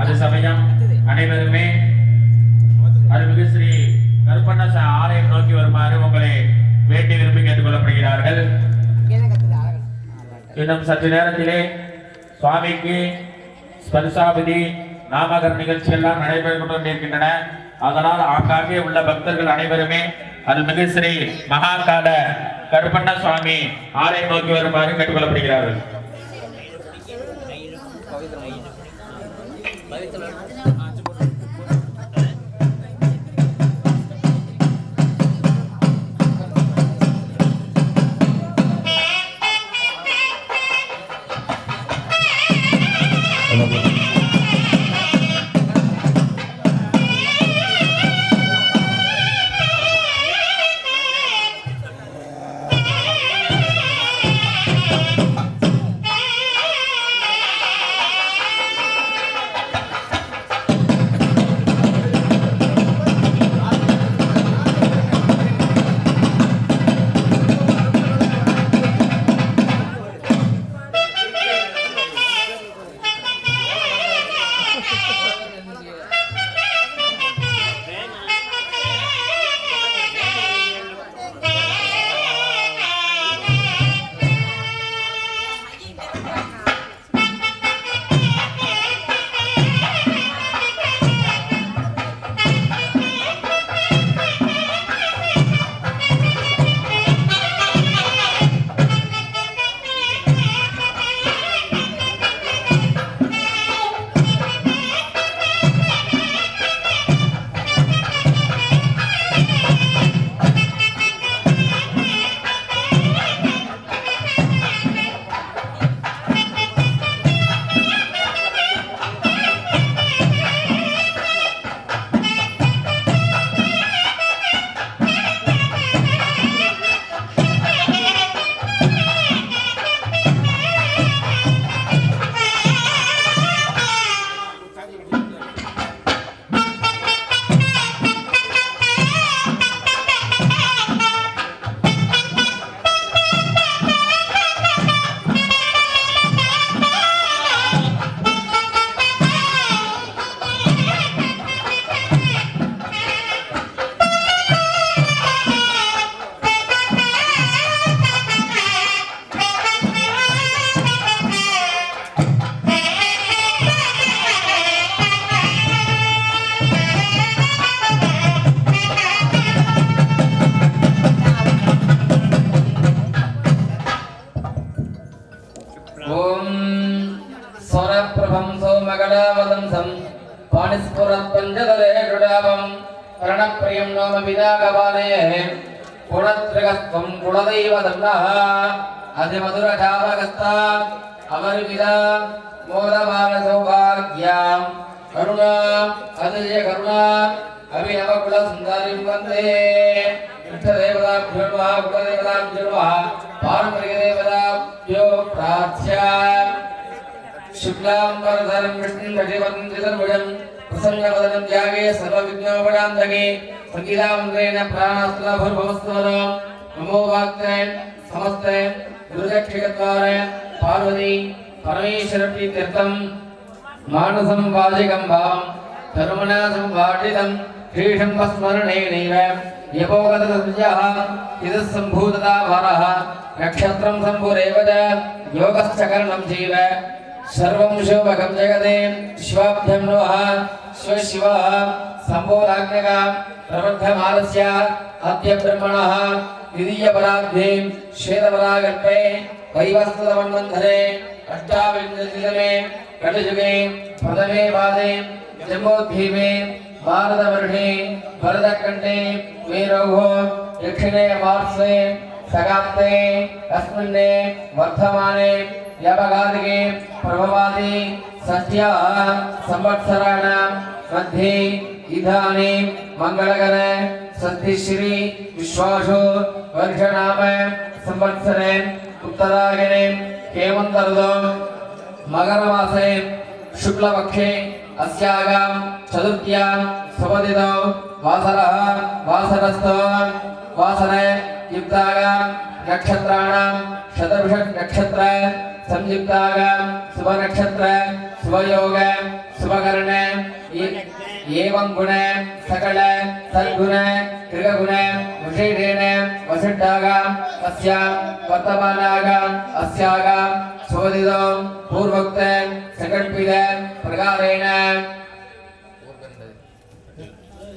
அது சமயம் அனைவருமே அருள்மிகு ஸ்ரீ கருப்பண்ண ஆலயம் நோக்கி வருமாறு உங்களை வேண்டி விரும்பி கேட்டுக்கொள்ளப்படுகிறார்கள். இன்னும் சற்று நேரத்திலே சுவாமிக்கு ஸ்பரிசாபதி நாமகர் நிகழ்ச்சியெல்லாம் நடைபெற்று கொண்டிருக்கின்றன. அதனால் ஆங்காங்கே உள்ள பக்தர்கள் அனைவருமே அருள்மிகு ஸ்ரீ மகாகால கருப்பண்ண சுவாமி ஆலயம் நோக்கி வருமாறு கேட்டுக்கொள்ளப்படுகிறார்கள். அதிமதுரஜாபகஸ்தாம் அமர்விதாம் மோதமான சௌபாகியாம் கருணாம் அதிஜய கருணாம் அபிநவ குல சுந்தரிம் வந்தே இஷ்டதேவதாபியோர்வா குலதேவதாபியோர்வா பாரம்பரிய தேவதாபியோ பிரார்த்தியா शुक्लाम्बरधरं विष्णुं भजवन् चतुर्भुजं प्रसन्नवदनं त्यागे सर्वविघ्नोपदान्तके सखिलाम्बरेण प्राणास्तुलभुर्भवस्वरं नमो वाक्त्रयं समस्तयं गुरुदक्षिणद्वारा पार्वती परमेश्वरप्रीत्यर्थं मानसं वाजिगम्भां तरुमनासं वाटितं भीषम्बस्मरणेनैव यपोगतसंज्ञः इदः सम्भूतताभरः नक्षत्रं शम्भुरेव च योगश्चकरणं जीव। सर्वं शिवभगं जगते शिवाभ्यं नोः शिवशिवः शम्भोराज्ञका प्रबद्धमानस्य अद्य ब्रह्मणः द्वितीयपराब्धे श्वेतपरागल्पे वैवस्त्रमन्वन्धरे अष्टाविंशतितमे कलियुगे प्रथमे पादे जम्बोद्भीमे भारतवर्षे भरतखण्डे मेरोः दक्षिणे पार्श्वे सगाप्ते अस्मिन् वर्धमाने व्यापकादिके प्रभवादि षष्ट्याः संवत्सराणां मध्ये इदानीं मङ्गलकर सद्धिश्री विश्वासो वर्षनाम संवत्सरे उत्तरायणे हेमन्तर्दो मकरमासे शुक्लपक्षे अस्यागां चतुर्थ्यां सुपतितौ वासरः वासरस्थो वासरे युक्तागां नक्षत्राणां शतभिषट् नक्षत्र संयुक्ताग शुभ नक्षत्र शुभ योग शुभकरण ஏவங்குண சகல சல்குண கிருககுண விஷேடேன வசிட்டாகாம் அஸ்யாம் வர்த்தமானாகாம் அஸ்யாகாம் சோதிதம் பூர்வக்த சகல்பித பிரகாரேன.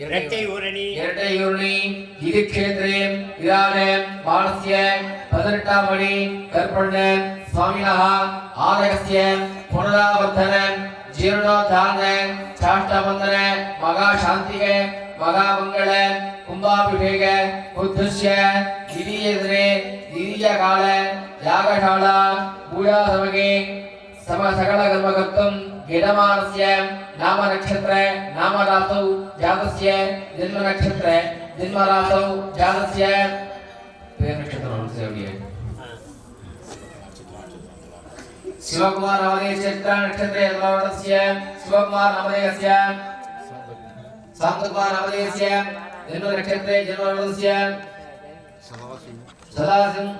இரட்டையூரணி இது கேந்திரே இதான மானசிய பதினெட்டாம் மணி கற்பண்ண சுவாமினஹா ஆதகசிய புனராவர்த்தன ಜೀರ್ಣೋದ್ಧಾರ ಸಾಷ್ಟಬಂಧನ ಮಗಾ ಶಾಂತಿಗೆ ಮಗಾ ಮಂಗಳ ಕುಂಭಾಭಿಷೇಕ ಉದ್ಧಸ್ಯ ಹಿರಿಯದ್ರೆ ಹಿರಿಯ ಕಾಲ ಯಾಗಶಾಲ ಪೂಜಾ ಸಮಗೆ ಸಮ ಸಕಲ ಕರ್ಮಕರ್ತಂ ಗಿಡಮಾನಸ್ಯ ನಾಮ ನಕ್ಷತ್ರ ನಾಮರಾಸೌ ಜಾತಸ್ಯ ಜನ್ಮ ನಕ್ಷತ್ರ ಜನ್ಮರಾಸೌ ಜಾತಸ್ಯ ಪ್ರೇಮ ನಕ್ಷತ್ರ சிவகுமார் நவதய சேத்ரா நட்சத்திர யதவாவடஸ்ய சிவகுமார் நவதயஸ்ய சாந்தகுமார் நவதயஸ்ய ஜென்ம நட்சத்திர ஜென்மவடஸ்ய சதாசிம்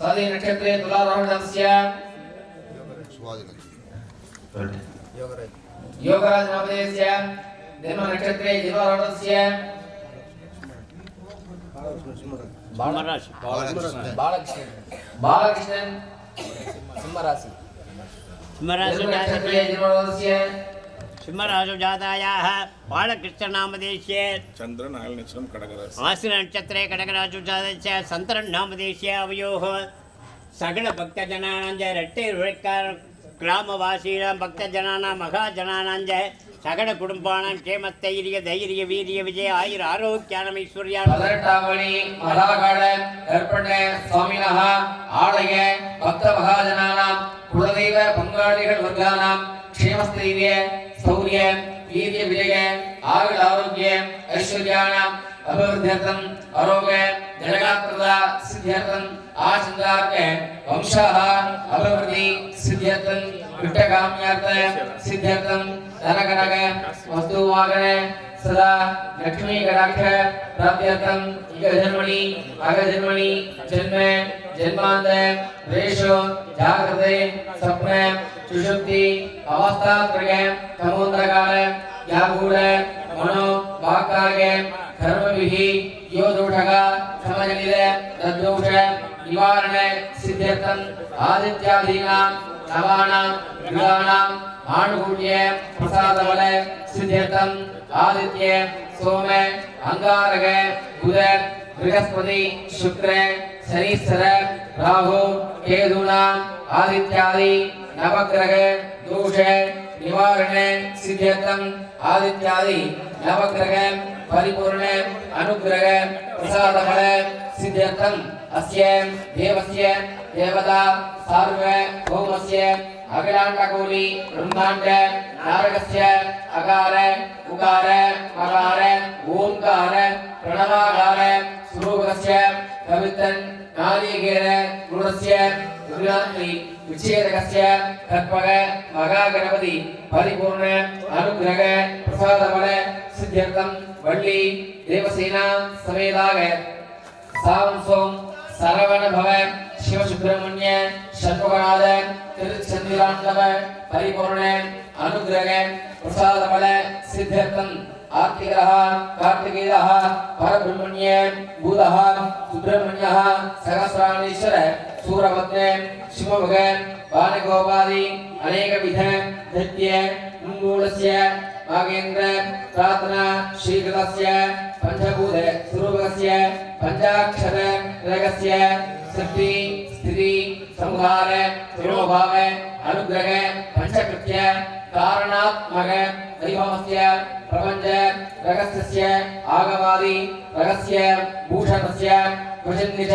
சதி நட்சத்திர துலாராவடஸ்ய யோகராஜ் நவதயஸ்ய ஜென்ம நட்சத்திர ஜென்மவடஸ்ய பாலகிருஷ்ணன். பாலகிருஷ்ணன். सिंहराशि सिंहराशुजातायाः बालकृष्णनामदेशे चन्द्रनालनक्षत्रं कडकराशि आसिनक्षत्रे कडकराशुजातस्य सन्तरन्नामदेशे आवयोः சகல பக்தஜனானந்த இரட்டை உழைக்கார் கிராமவாசீனாம் பக்த ஜனானாம் மகா ஜனானாஞ்ச சகட குடும்பானாம் கேம தைரிய தைரிய வீரிய விஜய ஆயுர ஆரோக்கியானம் ஐஸ்வர்யானம் பதினெட்டாம் மணி கற்பண்ண சுவாமினः ஆலய பக்த மகாஜனானாம் குலதெய்வ பங்காளிகள் வர்க்கானாம் க்ஷேமஸ்தைரிய சௌரிய வீரிய விஜய ஆயுள் ஆரோக்கிய ஐஸ்வர்யானாம் அபிவிருத்தியர்த்தம் அரோக ஜனகாத்திரதா சித்தியர்த்தம் आचन्दार्यं वंशः अभिवृद्धि सिद्ध्यर्थं विट्टकाम्यार्थं सिद्ध्यर्थं धनकनक वस्तुवागने सदा लक्ष्मी कटाक्ष प्राप्त्यर्थं इकजन्मणि अगजन्मणि, जन्मे, जन्मान्ते रेषु जाग्रते स्वप्ने सुषुप्ति अवस्थात्रके तमोन्तकाले व्याकूले, मनो वाक्कार्ये कर्मभिः यो दोषः समजनिले तद्दोष निवारण सिद्ध्यर्थम आदित्यादीनां नवानां युगानां आनुकूल्य प्रसादबल सिद्ध्यर्थम आदित्य सोम अंगारक बुध बृहस्पति शुक्र शनीश्वर राहु केतूनां आदित्यादि नवग्रह दोष निवारण सिद्ध्यर्थम आदित्यादि नवग्रह பரிபூர்ண அனுகிரக பிரசாதபல சித்தியர்த்தம் அஸ்ய தேவஸ்ய தேவதா சார்வ கோமஸ்ய அகிலாண்டகோலி பிரம்மாண்ட நாரகஸ்ய அகார உகார மகார ஓம்கார பிரணவாகார சுரூபகஸ்ய கவித்தன் நாரீகேர குருடஸ்ய விஜயாத்ரி விச்சேதகஸ்ய கற்பக மகா கணபதி பரிபூர்ண அனுகிரக பிரசாதபல சித்தியர்த்தம் वल्ली देवसेना समेताग சாவம்சோம் சரவண பவ சிவசுப்பிரமணிய சண்முகநாத திருச்சந்திராண்டவ பரிபூர்ண அனுகிரக பிரசாதபல சித்தர்த்தம் ஆர்த்திகரः கார்த்திகேயः பரபிரம்மண்ய பூதः சுப்பிரமணியः சகசிராணீஸ்வர சூரபத்ர சிவமுக வானகோபாதி அநேகவித நித்ய உன்மூலஸ்ய नागेन्द्र प्रार्थना श्रीकृतस्य पञ्चभूते स्वरूपस्य पञ्चाक्षर रगस्य सृष्टि स्थिति संहार तिरोभाव अनुग्रह पञ्चकृत्य காரணாத்மக ஹரிவம்சிய பிரபஞ்ச ரகசிய ஆகவாதி ரகசிய பூஷணஸ்ய பிரஜன்னிஜ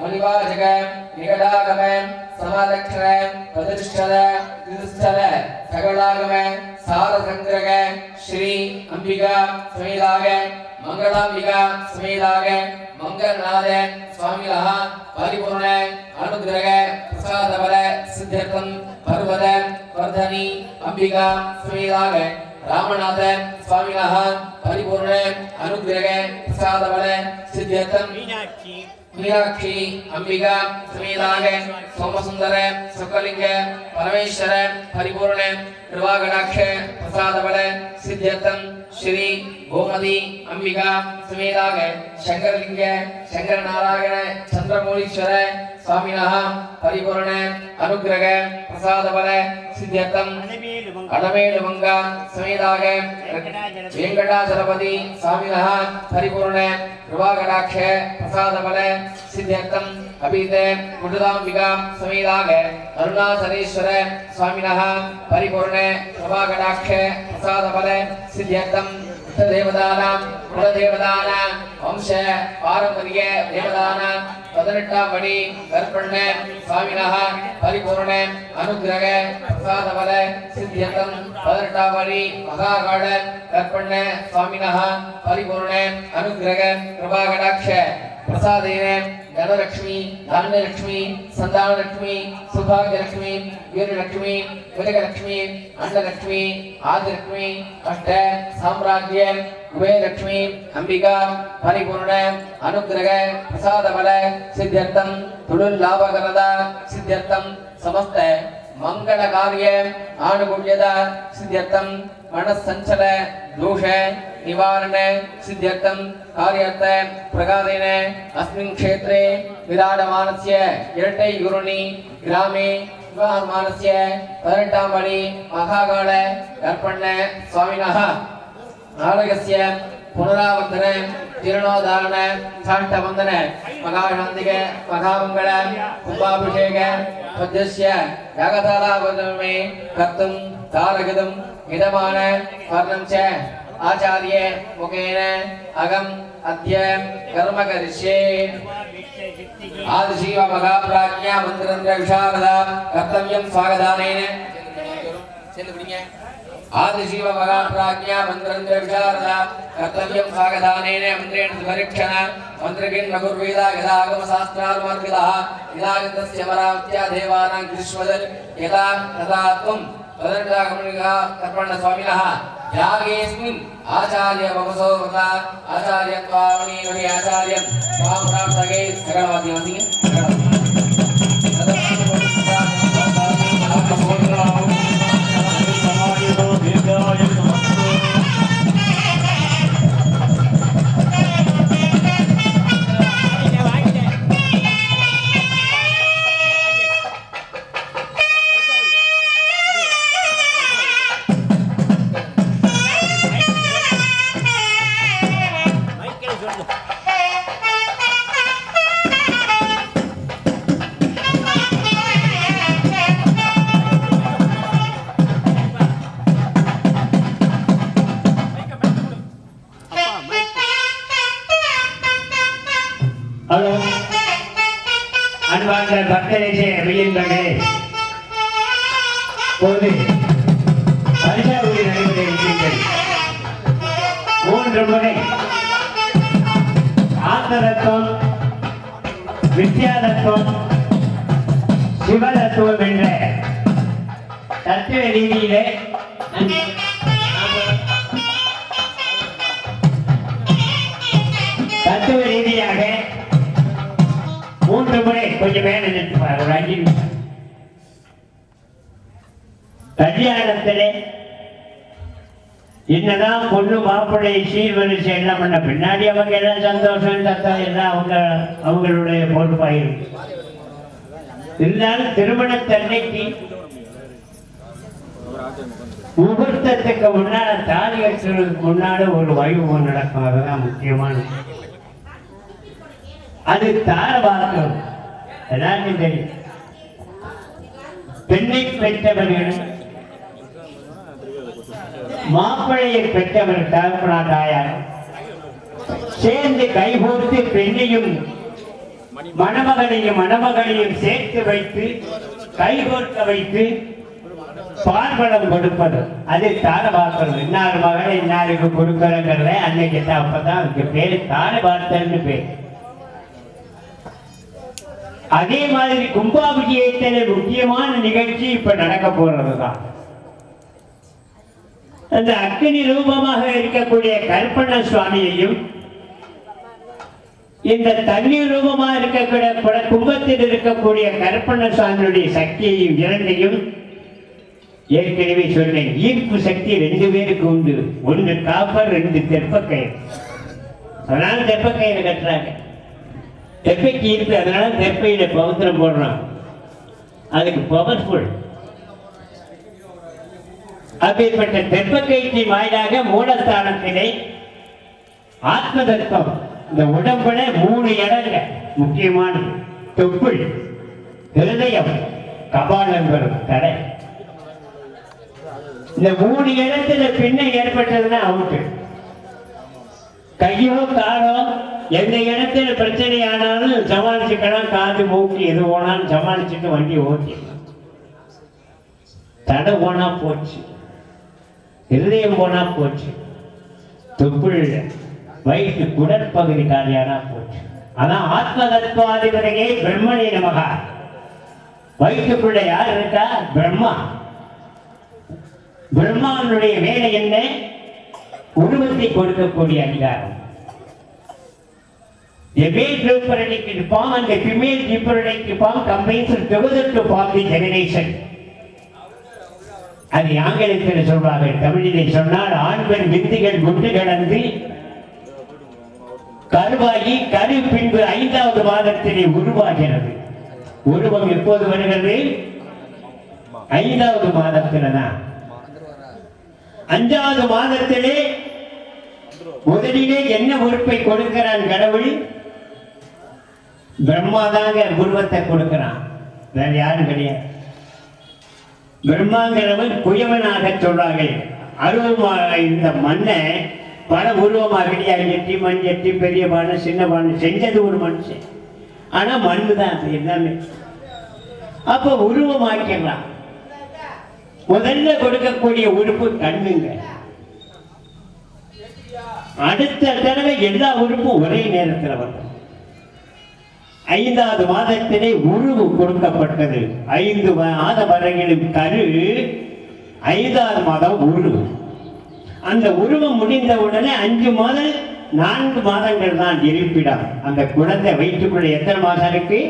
மணிவாஜக நிகடாகம சமாதக்ஷர பிரதிஷ்டத திருஷ்டத சகலாகம சாரசங்கிரக ஸ்ரீ அம்பிகா சமேதாக மங்களாம்பிகா சமேதாக மங்கநாத சுவாமிகளா பரிபூர்ண அனுகிரக பிரசாதபல சித்தர்த்தம் பர்வத வர்தனி அம்பிகா சமேதாக ராமநாத சுவாமிகளா பரிபூர்ண அனுகிரக பிரசாதபல சித்தர்த்தம். மீனாட்சி. மீனாட்சி அம்பிகா சமேதாக சோமசுந்தர சொக்கலிங்க பரமேஸ்வர பரிபூர்ண கிருபாகடாட்ச பிரசாதவள சித்தியத்தன் ஸ்ரீ கோமதி அம்பிகா சமேதாக சங்கரலிங்க சங்கர நாராயண சந்திரமௌலீஸ்வர சுவாமினः பரிபூர்ண அனுக்கிரக பிரசாதபல சித்தியத்தம் அடமேலுமங்கா சமேதாக வெங்கடாச்சலபதி சுவாமினः பரிபூர்ண கிருபாகடாட்ச பிரசாதபல சித்தியர்த்தம் அபீத குடுதாம்பிகா சமேதாக அருணாசலேஸ்வர சுவாமினः பரிபூர்ண கிருபாகடாட்ச பிரசாதபல சித்தியர்த்தம் தேவதானாம் குலதேவதானாம் வம்ச பாரம்பரிய தேவதானாம் பதினெட்டாம் படி கற்பண்ண சுவாமினः பரிபூர்ண அனுக்கிரக பிரசாதபல சித்தியந்தம். பதினெட்டாம் படி மகாகாட கற்பண்ண சுவாமினः பரிபூர்ண அனுகிரக கிருபாகடாட்ச. பிரசாதேன தனலட்சுமி தானியலட்சுமி சந்தானலட்சுமி சுபாகியலட்சுமி வீரலட்சுமி விலகலட்சுமி அண்டலட்சுமி ஆதிலட்சுமி அஷ்ட சாம்ராஜ்ய குபேலட்சுமி அம்பிகா பரிபூர்ண அனுக்கிரக பிரசாதபல சித்தியர்த்தம் தொழில் லாபகரத சித்தியர்த்தம் சமஸ்த மங்கள காரிய ஆணுகுண்யத சித்தியர்த்தம் மனசஞ்சல தோஷ நிவாரண சித்தியர்த்தம் காரியர்த்த பிரகாதேன அஸ்மின் க்ஷேத்ரே விராடமானஸ்ய இரட்டை குருணி கிராமே விவாகமானஸ்ய பதினெட்டாம் படி மகாகால கற்பண்ண சுவாமினாக. நாடகசிய புனராவர்த்தன ஜீர்ணோதாரண சாஷ்டவந்தன மகாசாந்திக மகாமங்கள கும்பாபிஷேக பத்யஸ்ய யாகதாராவதமே கர்த்தும் தாரகதம் இதமான வர்ணம் ச ஆச்சாரிய முகேன அகம் அத்ய கர்ம கரிஷ்யே ஆதிசீவ மகாபிராஜ்யா மந்திரந்திர விஷாரதா கர்த்தவியம் ஸ்வாகதானேன செல்லு பிடிங்க ఆదిశీవమగాప్రాజ్ఞా మంత్రంతో విచారణ కర్తవ్యం స్వాగతానేన మంత్రేణ సుపరీక్షణ. మంత్రకిన్ రఘుర్వేద యదాగమ శాస్త్రానుమర్గిత యదాగతస్య అమరావత్యా దేవానాం గ్రీష్మదర్ యదా తదా త్వం తదనుజాగమనిగా కర్పణ స్వామినః యాగేస్మిన్ ఆచార్య వమసో వ్రత ఆచార్యత్వామని ఆచార్యం. స్వాం ప్రాప్తగే సగణవాద్యమసి సగణవాద్యం. நின்று கல்யாணத்திலே என்னதான் பொண்ணு மாப்பிள்ளை சீர்வரிசை எல்லாம் பண்ண பின்னாடி அவங்க எல்லாம் சந்தோஷம் தத்தா எல்லாம் அவங்க அவங்களுடைய பொறுப்பாயிருக்கு இருந்தாலும் திருமணத்தன்னைக்கு முகூர்த்தத்துக்கு முன்னால தாலி கட்டுறதுக்கு முன்னால ஒரு வைபவம் நடக்கும் அதுதான் முக்கியமானது அது தார பார்க்கணும். எல்லாருக்கும் தெரியும். பெண்ணை பெற்றவர்கள் மாப்பிள்ளையை பெற்றவர் தகப்பனா தாயார் சேர்ந்து கைகோர்த்து பெண்ணையும் மணமகனையும் மணமகனையும் சேர்த்து வைத்து கைகோர்க்க வைத்து பார்வலம் கொடுப்பது. அது தார பார்ப்பது இன்னார் மகளை இன்னாருக்கு கொடுக்கறங்கிறத அன்னைக்கு தான். அப்பதான் அதுக்கு பேரு தார பார்த்தல்னு பேர். அதே மாதிரி கும்பாபிஷேகத்தில முக்கியமான நிகழ்ச்சி இப்ப நடக்க போறதுதான். அந்த அக்னி ரூபமாக இருக்கக்கூடிய கற்பண்ண சுவாமியையும் இந்த தண்ணீர் ரூபமா இருக்கக்கூடிய கும்பத்தில் இருக்கக்கூடிய கற்பண சுவாமியுடைய சக்தியையும் இரண்டையும் ஏற்கனவே சொன்னேன். ஈர்ப்பு சக்தி ரெண்டு பேருக்கு உண்டு. ஒன்று காப்பர் ரெண்டு தெப்பக்கயிறு. அதனால தெப்பக்கயிறு கட்டுறாங்க. தெப்பைக்கு இருக்கு? அதனால தெப்பையில பவித்திரம் போடுறான். அதுக்கு பவர்ஃபுல். அப்பேற்பட்ட கயிற்சி வாயிலாக மூலஸ்தானத்திலே ஆத்ம தத்துவம் இந்த உடம்புல மூணு இடங்க முக்கியமானது தொப்புள் ஹிருதயம் கபாலம் வரும் தடை. இந்த மூணு இடத்துல பின்ன ஏற்பட்டதுன்னா அவுட்டு கையோ காலோ எந்த இடத்துல பிரச்சனை ஆனாலும் சமாளிச்சுக்கலாம் காது மூக்கு எது போனாலும் சமாளிச்சுட்டு வண்டி ஓட்டிடலாம் தடை போனா போச்சு. இருதயம் போனா போச்சு. தொப்புள் வயிற்று குடற்பகுதி காலியானா போச்சு. அதான் ஆத்ம தத்துவாதிபதியை பிரம்மணி நமகா. வயிற்றுக்குள்ள யார் இருக்கா? பிரம்மா. பிரம்மாவனுடைய வேலை என்ன? உருவத்தை கொடுக்கக்கூடிய அதிகாரம். A male blueprint in form and a female blueprint in form combines together to form the generation. அது ஆங்கிலத்தில் சொல்வார்கள் தமிழிலே சொன்னால் ஆண் பெண் வித்துகள் குண்டு கடந்து கருவாகி கரு பின்பு ஐந்தாவது மாதத்திலே உருவாகிறது. உருவம் எப்போது வருகிறது? ஐந்தாவது மாதத்துல தான் அஞ்சாவது மாதத்திலே முதலிலே என்ன உறுப்பை கொடுக்கிறான் கடவுள்? பிரம்மா தாங்க உருவத்தை கொடுக்கிறான். வேற யாரும் கிடையாது. பிரம்மாங்கிறவன் குயவனாக சொல்றார்கள். அருவமாக இந்த மண்ணை பல உருவமாக கிடையாது எட்டி மண் எட்டி பெரிய பானை சின்ன பானை செஞ்சது ஒரு மனுஷன். ஆனா மண்ணு தான் அது எல்லாமே. அப்ப உருவமாக்கலாம் முதல்ல கொடுக்கக்கூடிய உறுப்பு கண்ணுங்க. அடுத்த தடவை எல்லா உறுப்பும் ஒரே நேரத்தில் வரும் ஐந்தாவது மாதத்திலே உருவு கொடுக்கப்பட்டது. ஐந்து மாத வரையிலும் கரு ஐந்தாவது மாதம் உருவு. அந்த உருவம் முடிந்த உடனே அஞ்சு மாதம் நான்கு மாதங்கள் தான் இருப்பிடம். அந்த குழந்தை வயிற்றுக்குள்ள எத்தனை மாதம் இருக்கு?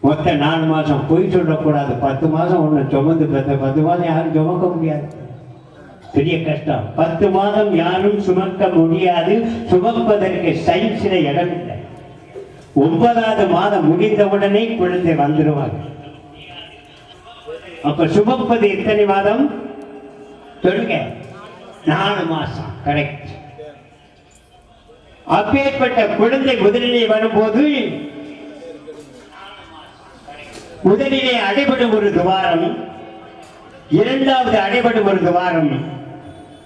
மொத்த நாலு மாதம். பொய் சொல்லக்கூடாது. பத்து மாதம் ஒண்ணு. சுமந்து பெற்ற பத்து மாதம் யாரும் சுமக்க முடியாது. பெரிய கஷ்டம். பத்து மாதம் யாரும் சுமக்க முடியாது. சுமப்பதற்கு சயின்ஸ்ல இடம் இல்லை. ஒன்பதாவது மாதம் முடிந்தவுடனே குழந்தை வந்துடுவார் அப்ப சுபப்பது எத்தனை மாதம்? சொல்லுங்க. நாலு மாசம். கரெக்ட் அப்பேற்பட்ட குழந்தை முதலிலே வரும்போது முதலிலே அடைபடும் ஒரு துவாரம் இரண்டாவது அடைபடும் ஒரு துவாரம்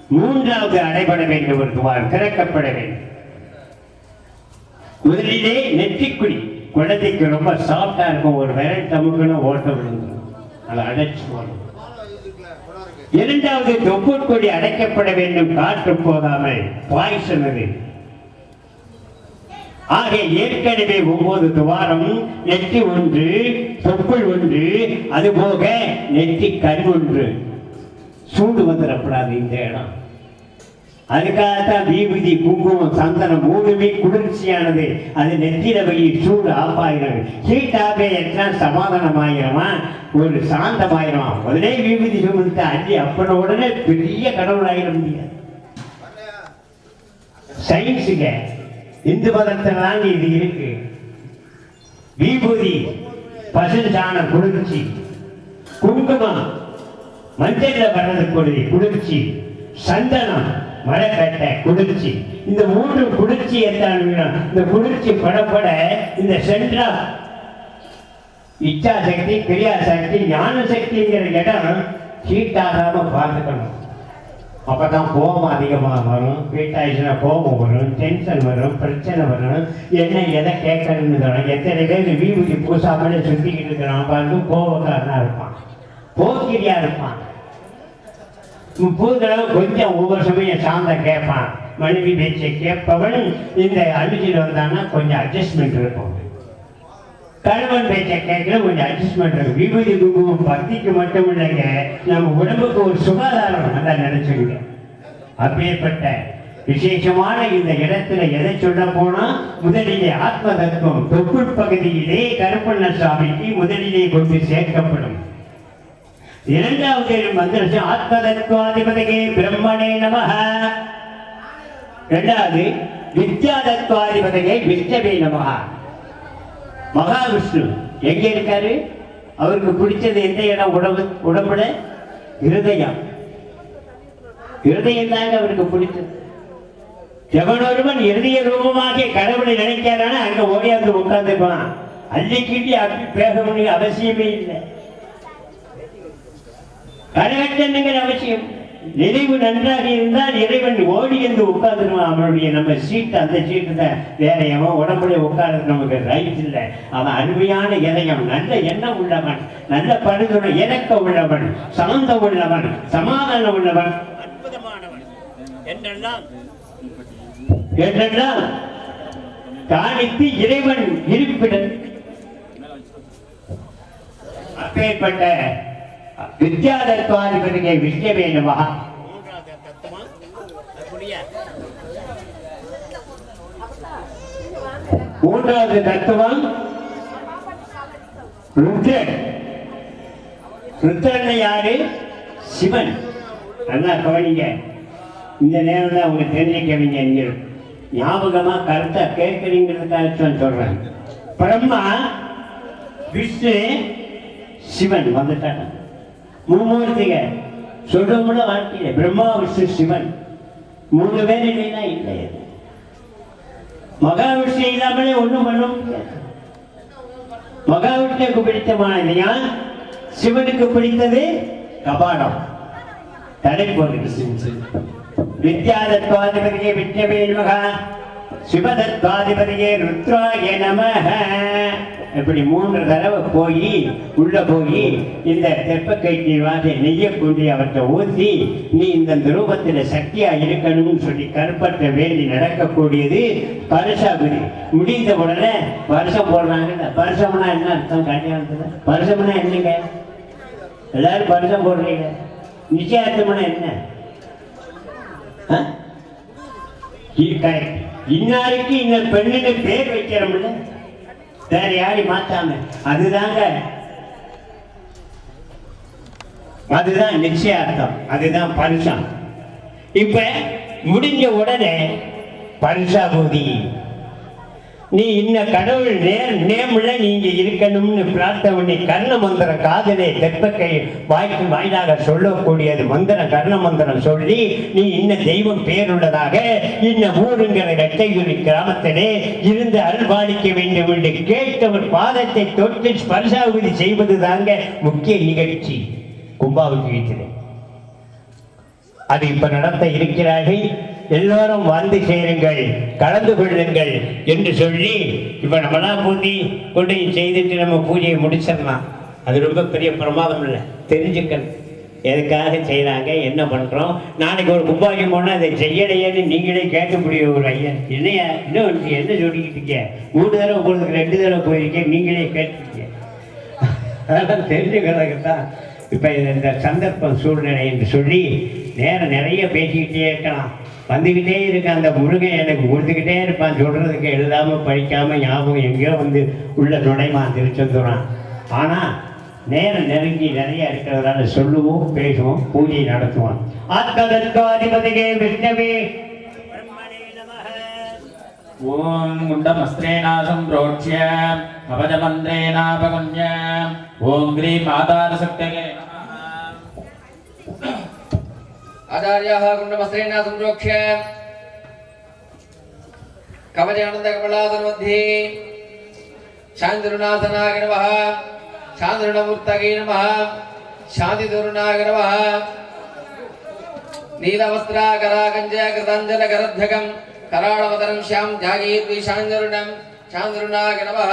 மூன்றாவது அடைபட வேண்டிய ஒரு துவாரம் திறக்கப்பட வேண்டும். முதலிலே நெற்றிக்குழி குழந்தைக்கு ரொம்ப சாஃப்டா இருக்கும். ஒரு விரல் தமுக்குன்னு ஓட்ட விழுந்துடும் அதை அடைச்சு போகணும் இரண்டாவது தொப்புட்கொடி அடைக்கப்பட வேண்டும். காற்று போகாமல். பாய்சன் அது. ஆக ஏற்கனவே ஒவ்வொரு துவாரம் நெற்றி ஒன்று தொப்புள் ஒன்று அதுபோக நெற்றி கண் ஒன்று சூடு வந்துடப்படாது இந்த இடம். அதுக்காகத்தான் விபூதி குங்குமம் சந்தனம் மூணுமே குளிர்ச்சியானது. அது நெத்தியில வை சூடு ஆஃப் ஆகிறது ஹீட் ஆஃப் சமாதானம் ஆகிருமா ஒரு சாந்தமாயிரமா? உடனே விபூதி சுமந்து அள்ளி அப்பன உடனே பெரிய கடவுள் ஆகிட முடியாது. சயின்ஸுங்க இந்து மதத்துல இது இருக்கு. விபூதி பசுஞ்சான குளிர்ச்சி. குங்குமம் மஞ்சள்ல வர்றது குளிர்ச்சி. சந்தனம் மரக்கட்டை குளிர்ச்சி. இந்த மூன்று குளிர்ச்சி எத்தான் இந்த குளிர்ச்சி படப்பட இந்த சென்ட்ரா இச்சா சக்தி கிரியா சக்தி ஞான சக்திங்கிற இடம் ஹீட் ஆகாம பார்த்துக்கணும். அப்பதான் கோபம் அதிகமாக வரும். ஹீட் ஆயிடுச்சுன்னா கோபம் வரும் டென்ஷன் வரும் பிரச்சனை வரும். என்ன எதை கேட்கணும்னு தோணும்? எத்தனை பேர் வீபூதி பூசாமலே சுத்திக்கிட்டு இருக்கிறான்? பார்த்து கோபக்காரனா இருப்பான். போக்கிரியா இருப்பான். பூதளவு கொஞ்சம் ஒவ்வொரு சமயம் சாந்த கேட்பான் மனைவி பேச்சை கேட்பவன் இந்த அழிச்சிட்டு வந்தான்னா கொஞ்சம் அட்ஜஸ்ட்மெண்ட் இருக்கும். கணவன் பேச்சை கேட்கல கொஞ்சம் அட்ஜஸ்ட்மெண்ட் இருக்கும். விபூதி குங்குமம் பக்திக்கு மட்டும் இல்லைங்க. நம்ம உடம்புக்கு ஒரு சுகாதாரம் நல்லா நினைச்சுங்க அப்பேற்பட்ட விசேஷமான இந்த இடத்துல எதை சொல்ல போனா முதலிலே ஆத்ம தத்துவம் தொப்புள் பகுதியிலே கருப்பண்ண சுவாமிக்கு முதலிலே கொண்டு சேர்க்கப்படும். இரண்டாவது மந்திரம் ஆத்ம தத்துவாதிபதியே பிரம்மணே நம இரண்டாவது வித்யா விஷ்ணவே நம மகாவிஷ்ணு எங்க இருக்காரு? அவருக்கு பிடிச்சது எந்த இடம்? உடம்பு உடம்புல? இருதயம். இருதயம் தாங்க அவருக்கு பிடிச்சது. எவன் இருதய ரூபமாகிய கடவுளை நினைக்கிறானா? அங்க ஓடியாந்து உட்கார்ந்துருப்பான் அள்ளிக்கிட்டி அப்படி பேச முடியும் அவசியமே இல்லை. கரகட்டணுங்கிற அவசியம். நினைவு நன்றாக இருந்தால் இறைவன் ஓடி என்று உட்காந்துருவான் அவனுடைய நம்ம சீட்டு அந்த சீட்டு தான் வேற எவன் உடம்புல உட்கார்றது நமக்கு ரைட் இல்லை. அவன் அருமையான இதயம் நல்ல எண்ணம் உள்ளவன் நல்ல படுதுணை இறக்க உள்ளவன் சாந்த உள்ளவன் சமாதானம் உள்ளவன். அற்புதமானவன். என்றெல்லாம் என்றெல்லாம் காணித்து இறைவன் இருப்பிடம். அப்பேற்பட்ட வித்யாதத்வாதிபதியை விஷ்ணவே வேணுமா மூன்றாவது தத்துவம் மூன்றாவது தத்துவம் ருத்ரன். ருத்ரன் யாரு? சிவன். நல்லா கவனிங்க. இந்த நேரம் தான் அவங்க தெரிஞ்சுக்கவீங்க இங்க ஞாபகமா கருத்தை கேட்கறீங்கிறதுக்காக தான் சொல்றேன். பிரம்மா விஷ்ணு சிவன் வந்துட்டாங்க. மும்மூர்த்திக சொல்றவங்கள வாழ்க்கையில பிரம்மா விஷ்ணு சிவன். மூணு பேர் இல்லைன்னா இல்லை. மகாவிஷ்ணு இல்லாமலே ஒண்ணும் பண்ண முடியாது. மகாவிஷ்ணுக்கு பிடித்தமானது யார் சிவனுக்கு பிடித்தது கபாடம். தடை போடுகிறது வித்யாதத்வாதிபதியே வித்யவே மகா சிவதத்வாதிபதியே ருத்ராய நமக இப்படி மூன்று தடவை போய் உள்ள போய் இந்த தெப்பக்கைக்கு வாசி நெய்ய கொண்டு அவற்றை ஊற்றி நீ இந்த ரூபத்தில் சக்தியாக இருக்கணும்னு சொல்லி கருப்பற்ற வேண்டி நடக்கக்கூடியது பரிசாபுரி முடிந்த உடனே வருஷம் போடுறாங்கல்ல பரிசம்னா என்ன அர்த்தம் கல்யாணத்தில்? பரிசம்னா என்னங்க? எல்லாரும் வருஷம் போடுறீங்க. நிச்சயார்த்தம்னா என்ன? ஆ? இன்னாருக்கு இந்த பெண்ணுக்கு பேர் வைக்கிறோம்ல? வேற யாரையும் மாத்தாம அதுதாங்க. அதுதான் நிச்சயார்த்தம் அதுதான் பரிசா. இப்ப முடிஞ்ச உடனே பரிசாபூதி. நீ இன்ன கடவுள் நேர் நேம்ல நீங்க இருக்கணும்னு பிரார்த்தனை பண்ணி கர்ண மந்திர காதலே தெப்பக்கை வாய்க்கு வாயிலாக சொல்லக்கூடியது மந்திர கர்ண மந்திரம் சொல்லி நீ இன்ன தெய்வம் பேருள்ளதாக இன்ன ஊருங்கிற இரட்டையுரி கிராமத்திலே இருந்து அருள்பாலிக்க வேண்டும் என்று கேட்டவர் பாதத்தை தொட்டு ஸ்பர்சாகுதி செய்வது தாங்க முக்கிய நிகழ்ச்சி கும்பாபிஷேகத்திலே. அது இப்ப நடத்த இருக்கிறார்கள். எல்லோரும் வந்து சேருங்கள் கலந்து கொள்ளுங்கள் என்று சொல்லி இப்போ நம்மளாம் பூஜை கொண்டு செய்துட்டு நம்ம பூஜையை முடிச்சிடலாம். அது ரொம்ப பெரிய பிரமாதம் இல்லை தெரிஞ்சுக்கணும். எதுக்காக செய்கிறாங்க என்ன பண்ணுறோம் நாளைக்கு ஒரு கும்பாபிஷேகம் போனால் அதை செய்யலையேன்னு நீங்களே கேட்கக்கூடிய ஒரு ஐயா என்னையா இன்னும் என்ன சொல்லிக்கிட்டு இருக்கீங்க மூணு தடவை போகிறதுக்கு ரெண்டு தடவை போயிருக்கேன் நீங்களே கேட்டுருக்கீங்க அதெல்லாம் தெரிஞ்சுக்கிறதுக்கு தான் இப்போ இந்த சந்தர்ப்பம் சூழ்நிலை என்று சொல்லி நேரம் நிறைய பேசிக்கிட்டே இருக்கலாம். வந்துக்கிட்டே இருக்க அந்த முருகன் எனக்கு கொடுத்துக்கிட்டே இருப்பான். சொல்றதுக்கு எழுதாமல் படிக்காம ஞாபகம் எங்கேயோ வந்து உள்ள நுழைவான் திருச்செந்தூரான். ஆனால் நேரம் நெருங்கி நிறைய இருக்கிறதுனால சொல்லுவோம் பேசுவோம் பூஜை நடத்துவோம். ஆத்மதத்வாதிபதிகே விஷ்ணவே. ஓம் குண்டமஸ்திரேனாசம் பிரோட்சிய அபஜமந்திரேனாபகம்ய ஓம் கிரீம் ஆதாரசக்தகே आचार्याः कुण्डमस्त्रेण संप्रोक्ष्य कवचानन्दकमलासन्मध्ये शान्तिरुणासनाय नमः शान्तिरुणमूर्तये नमः शान्तितरुणाय नमः नीलवस्त्राकराकञ्जकृताञ्जलकरद्धकं कराळवदनं श्यां जागीर्विशाञ्जरुणं शान्तिरुणाय नमः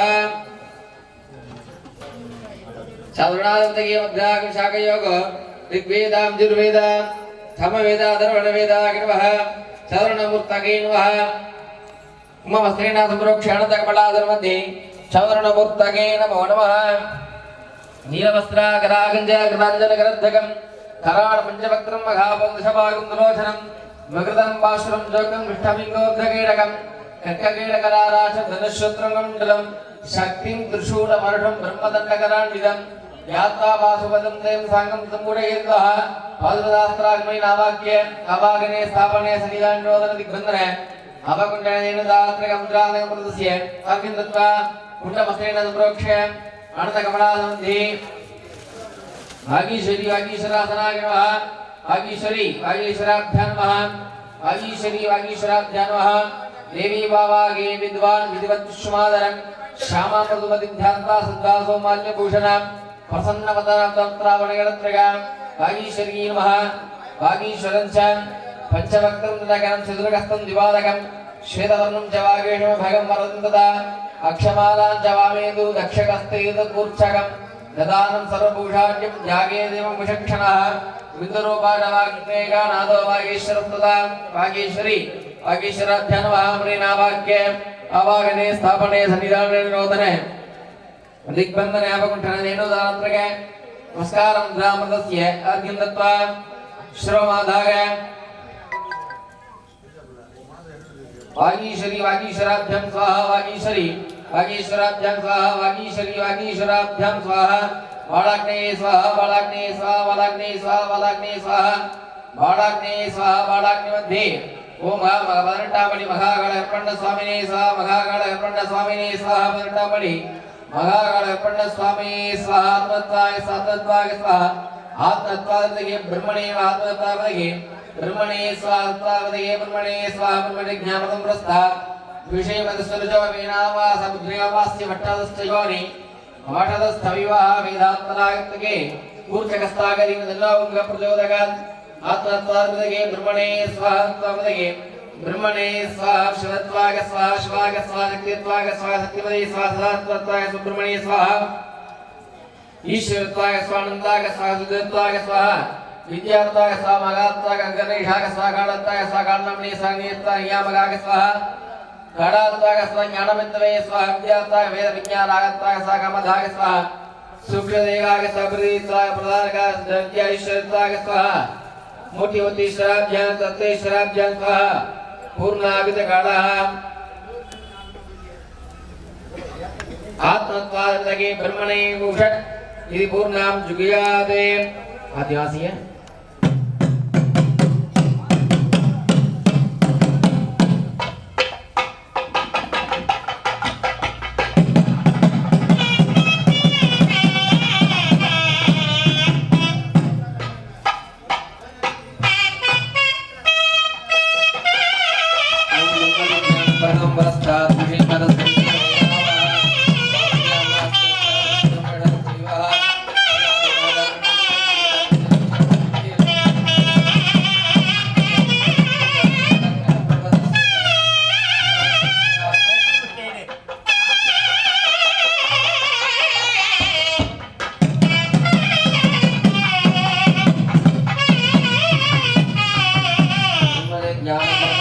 शान्तिरुणादवतये शाखयोग ऋग्वेदां जुर्वेद ధర్మవేదాధర్వణవేదాగ్రవః చౌరణమూర్తకై నమః ఉమ వస్త్రీనాథమురోక్షణతకపలాధర్మధ్యే చౌరణమూర్తకై నమో నమః నీలవస్త్రాకరాగంజాగ్రాంజనగరద్ధకం కరాళ పంచవక్రం మహాపందశభాగుందలోచనం మగృతం పాశురం జోకం విష్టమింగోర్ధకీడకం కక్కకీడకరారాశ ధనుశ్శత్రంగం శక్తిం త్రిశూలమరుషం బ్రహ్మదండకరాండితం జ్ఞాత్వాసుపదంతయం సాంగం సంగూఢయేత పాదశాస్త్రాగ్మై నావాక్య నావాగనే స్థాపనే సన్నిధానోదన దిగ్బంధనే అవకుంఠనేన దాత్రికం ద్రానకం ప్రదస్య సాంగం దత్వా కుండమసేన ప్రోక్ష అనంతకమలానంది భాగీశ్వరి భాగీశ్వరాసనాగ్రమ భాగీశ్వరి భాగీశ్వరాభ్యాన్ నమః భాగీశ్వరి భాగీశ్వరాభ్యాన్ నమః దేవీ భావాగే విద్వాన్ విధివత్ సుమాదరం ప్రసన్నవదనతంత్రావణగణత్రగా వాగీశ్వరీ నమ వాగీశ్వరం చ పంచవక్రం తదగణం చతుర్గస్తం దివాదకం శ్వేతవర్ణం చ వాగేషమ భగం వరదంతత అక్షమాలాం చ వామేదు దక్షకస్తేతూర్చకం దదానం సర్వభూషాణ్యం యాగేదేవం విషక్షణः విందురూపాణవాగ్నేగా నాదో వాగేశ్వరస్తత వాగేశ్వరి వాగేశ్వరాధ్యాన మహామ్రీనావాక్యే అవాగనే స్థాపనే సన్నిధానే నోదనే दिग्बन्धनयापकुण्ठननेणुदान्त्रिके नमस्कारं द्रामृतस्य अर्घ्यं दत्त्वा श्रवमादाय वागीश्वरी वागीश्वराभ्यां स्वाहा वागीश्वरी वागीश्वराभ्यां स्वाहा वागीश्वरी वागीश्वराभ्यां स्वाहा बालाग्नेय स्वाहा बालाग्नेय स्वाहा बालाग्नेय स्वाहा बालाग्नेय स्वाहा बालाग्नेय स्वाहा बालाग्नि मध्ये ओम महा मदनटामणि महाकाल स्वामिने स्वाहा महाकाल स्वामिने स्वाहा मदनटामणि ಮಹಾಗಣಪಣ್ಣ ಸ್ವಾಮಿ ಸ್ವಾಹ ಆತ್ಮತ್ವಾಯ ಸಾತ್ವತ್ವಾಯ ಸ್ವಾಹ ಆತ್ಮತ್ವಾದವರಿಗೆ ಬ್ರಹ್ಮಣೇ ಆತ್ಮತ್ವಾದವರಿಗೆ ಬ್ರಹ್ಮಣೇ ಸ್ವಾತ್ವಾದವರಿಗೆ ಬ್ರಹ್ಮಣೇ ಸ್ವಾಹ ಬ್ರಹ್ಮಣೇ ಜ್ಞಾಪಕಂ ಪ್ರಸ್ಥ ವಿಷಯ ಮನಸ್ಸರುಜವ ವೀಣಾವ ಸಮುದ್ರವಾಸ್ಯ ಭಟ್ಟಾದಸ್ಥ ಯೋನಿ ಮಠದಸ್ಥ ವಿವಾಹ ವೇದಾತ್ಮನಾಗತ್ಗೆ ಕೂರ್ಚಕಸ್ತಾಗದಿಂದ ಎಲ್ಲ ಉಂಗ ಪ್ರಚೋದಕ ಆತ್ಮತ್ವಾದವರಿಗೆ ಬ್ರಹ್ಮಣೇ ಸ್ವಾಹ ಆತ್ಮತ್ವಾದವರಿಗೆ ब्रह्मणे स्वाहा शिवत्वाग स्वाहा शिवाग स्वाहा शक्तित्वाग स्वाहा शक्तिपदे स्वाहा सदात्मत्वाग सुब्रह्मण्ये स्वाहा ईश्वरत्वाग स्वानन्दाग स्वाहा सुदत्वाग स्वाहा विद्यात्वाग स्वाहा मगात्वाग गणेशाग स्वाहा गाढत्वाग स्वाहा गाढनमणे स्वाहा नियत्वाग नियामगाग स्वाहा गाढात्वाग स्वाहा ज्ञानमित्तवे स्वाहा विद्यात्वाग वेद विज्ञानागत्वाग स्वाहा कामधाग स्वाहा सुप्रदेगाग स्वाहा प्रदीत्वाग प्रधानगाग स्वाहा मोठी होती शराब्जान तत्ते शराब्जान स्वाहा काळः आत्मत्वादगे ब्रह्मणे भूषट इति पूर्णां 哎